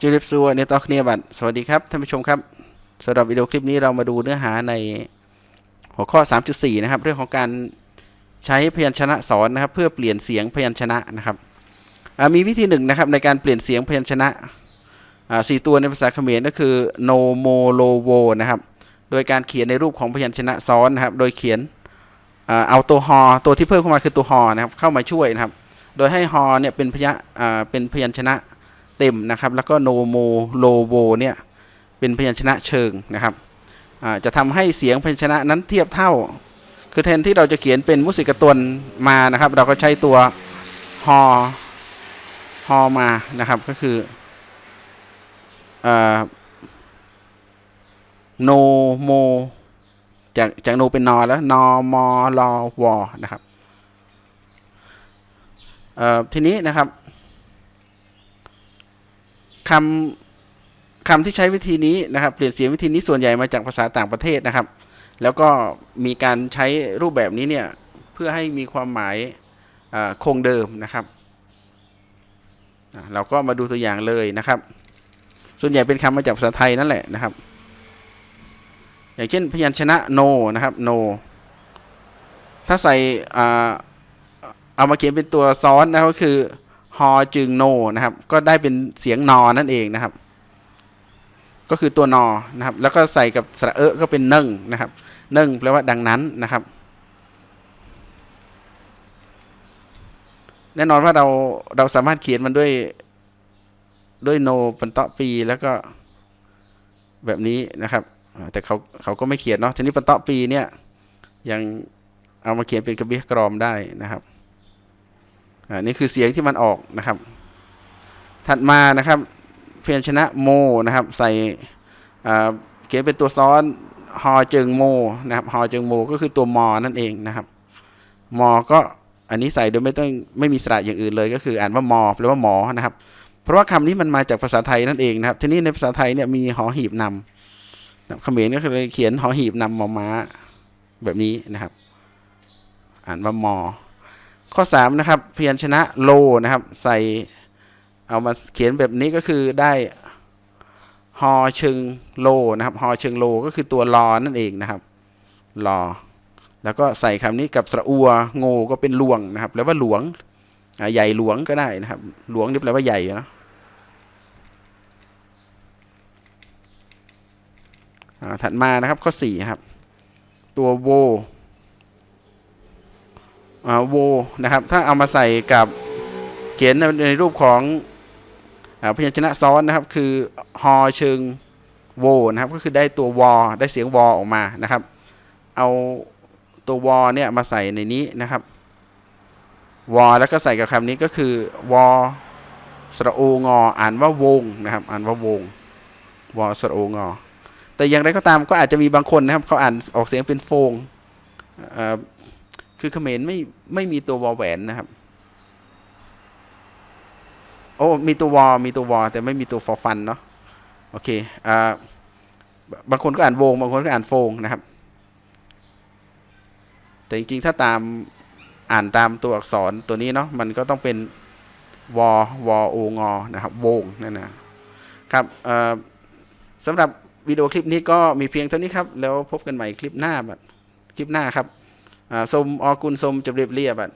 จูริปซัวเนตอคเนียบัตสวัสดีครับท่านผู้ชมครับสำหรับวิดีโอคลิปนี้เรามาดูเนื้อหาในหัวข้อ 3.4 นะครับ เรื่องของการใช้พยัญชนะสอนนะครับ เพื่อเปลี่ยนเสียงพยัญชนะนะครับมีวิธีหนึ่งนะครับในการเปลี่ยนเสียงพยัญชนะสี่ตัวในภาษาเขมรก็คือ no mo lo wo นะครับ โดยการเขียนในรูปของพยัญชนะซ้อนนะครับ โดยเขียนเอาตัวฮอตัวที่เพิ่มเข้ามาคือตัวฮอนะครับเข้ามาช่วยนะครับ โดยให้ฮอเนี่ยเป็นพยะอ่าเป็นพยัญชนะ เต็มนะครับ แล้วก็โนโมโลโวเนี่ยเป็นพยัญชนะเชิงนะครับจะทำให้เสียงพยัญชนะนั้นเทียบเท่า คือแทนที่เราจะเขียนเป็นมุสิกตวนมานะครับ เราก็ใช้ตัวฮอฮอมานะครับก็คือโนโมจากจากโนเป็นนอแล้วนอมอลอวอนะครับทีนี้นะครับ คำคำที่ใช้วิธีนี้นะครับเปลี่ยนเสียงวิธีนี้ส่วนใหญ่มาจากภาษาต่างประเทศนะครับ แล้วก็มีการใช้รูปแบบนี้เนี่ยเพื่อให้มีความหมายคงเดิมนะครับเราก็มาดูตัวอย่างเลยนะครับ ส่วนใหญ่เป็นคำมาจากภาษาไทยนั่นแหละนะครับ อย่างเช่นพยัญชนะโนนะครับโนถ้าใส่เอามาเขียนเป็นตัวซ้อนนะก็คือ ฮอจึงโนนะครับ ก็ได้เป็นเสียงนอนั่นเองนะครับ ก็คือตัวนอนะครับ แล้วก็ใส่กับสระเอะก็เป็นเนึ่งนะครับเนึ่งแปลว่าดังนั้นนะครับ แน่นอนว่าเราเราสามารถเขียนมันด้วยด้วยโนปันเตาะปีแล้วก็แบบนี้นะครับ แต่เขาเขาก็ไม่เขียนเนาะทีนี้ปันเตาะปีเนี่ยยังเอามาเขียนเป็นกระเบียกรอมได้นะครับ อ่านี่คือเสียงที่มันออกนะครับ ถัดมานะครับเพียัญชนะโมนะครับ ใส่เขียนเป็นตัวซ้อนฮอเจิงโมนะครับฮอเจิงโมก็คือตัวมอนั่นเองนะครับมอก็อันนี้ใส่โดยไม่ต้องไม่มีสระอย่างอื่นเลย ก็คืออ่านว่ามอแปลว่าหมอนะครับ เพราะว่าคำนี้มันมาจากภาษาไทยนั่นเองนะครับ ทีนี้ในภาษาไทยเนี่ยมีหอหีบนำนะเขมรก็เลยเขียนหอหีบนำมอม้าแบบนี้นะครับ อ่านว่ามอ ข้อ3นะครับพยัญชนะโลนะครับ ใส่เอามาเขียนแบบนี้ก็คือได้ฮอเชิงโลนะครับฮอเชิงโลก็คือตัวลอนั่นเองนะครับลอแล้วก็ใส่คำนี้กับสระอัวโงก็เป็นหลวงนะครับแปลว่าหลวงใหญ่หลวงก็ได้นะครับ หลวงนี่แปลว่าใหญ่นะถัดมานะครับข้อ4ครับ ตัวโว วนะครับ ถ้าเอามาใส่กับเขียนในรูปของอพยัญชนะซ้อนนะครับ คือฮอเชิงโวนะครับ ก็คือได้ตัววอได้เสียงวอออกมานะครับ เอาตัววอเนี่ยมาใส่ในนี้นะครับวอแล้วก็ใส่กับคำนี้ก็คือวอสระโองออ่านว่าวงนะครับ อ่านว่าวงวอสระโองอแต่อย่างไรก็ตามก็อาจจะมีบางคนนะครับเขาอ่านออกเสียงเป็นโฟงอ่อ คือเขมรไม่ไม่มีตัววอแหวนนะครับ โอ้มีตัววอมีตัววอแต่ไม่มีตัวฟอฟันเนาะโอเคอ่าบางคนก็อ่านวง บางคนก็อ่านโฟงนะครับ แต่จริงๆถ้าตามอ่านตามตัวอักษรตัวนี้เนาะมันก็ต้องเป็นวอวอโองอนะครับวงนั่นนะครับสำหรับวิดีโอคลิปนี้ก็มีเพียงเท่านี้ครับ แล้วพบกันใหม่คลิปหน้าคลิปหน้าครับ សូមអរគុណសូមជម្រាបលាបាទ